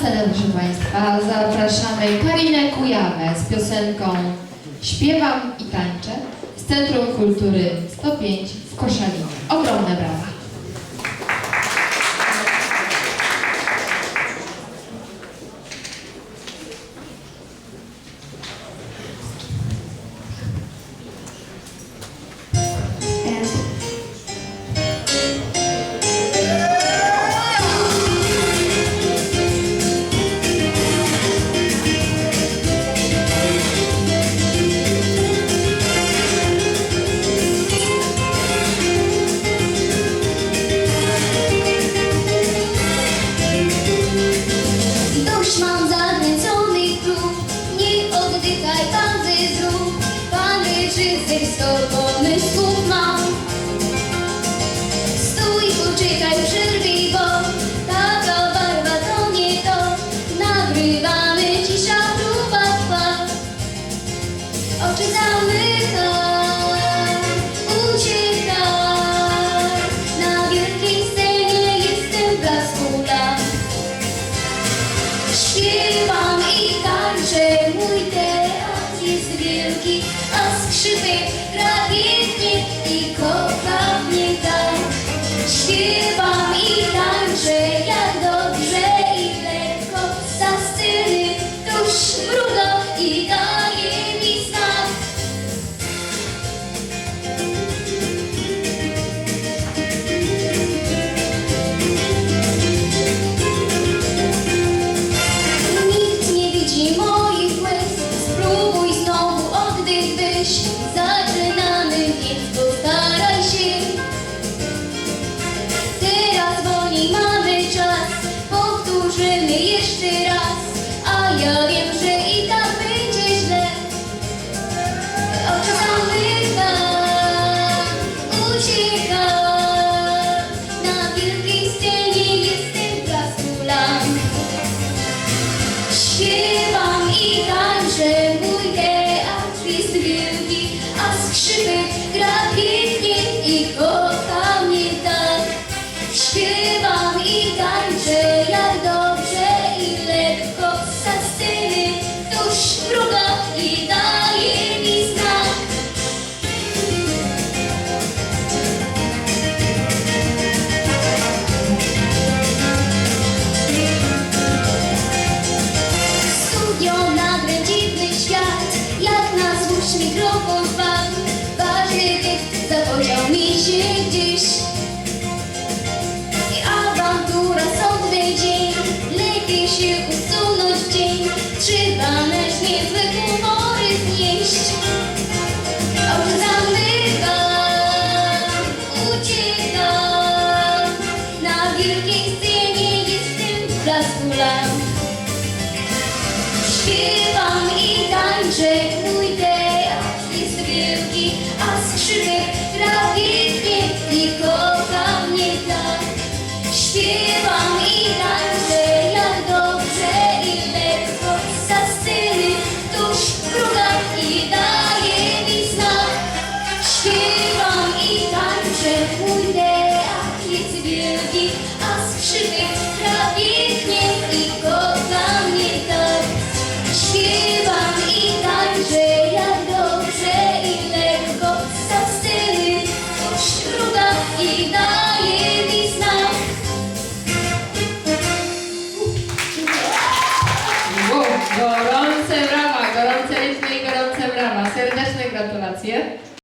scenę, proszę Państwa, zapraszamy Karinę Kujawę z piosenką Śpiewam i tańczę z Centrum Kultury 105 w Koszalinie. Ogromne brawa. Dość mam zakręconych prób, nie oddychaj pan ze zrób. Pan reżyser sto pomysłów ma. Stój, poczekaj, przerwij, bo taka barwa to nie to. Nagrywamy cisza, próba trwa. Oczy zamykaj, i powtórzymy jeszcze raz. A ja wiem, że i tak będzie źle. Oczy zamykam, uciekam. Na wielkiej scenie jestem w blasku lamp. Śpiewam i tańczę, mój teatr jest wielki, a skrzypek gra pięknie i kocha mnie tak. Śpiewam złóż mikrofon. Ważny tekst zapodział mi się gdzieś. I awantura, sądny dzień, lepiej się usunąć dzień. Trzeba lecz niezłe humory znieść. Oczy zamykam, uciekam. Na wielkiej scenie jestem w blasku lamp. Wielki, a skrzypek gra gorące brawa, gorące ręczne i gorące brawa. Serdeczne gratulacje.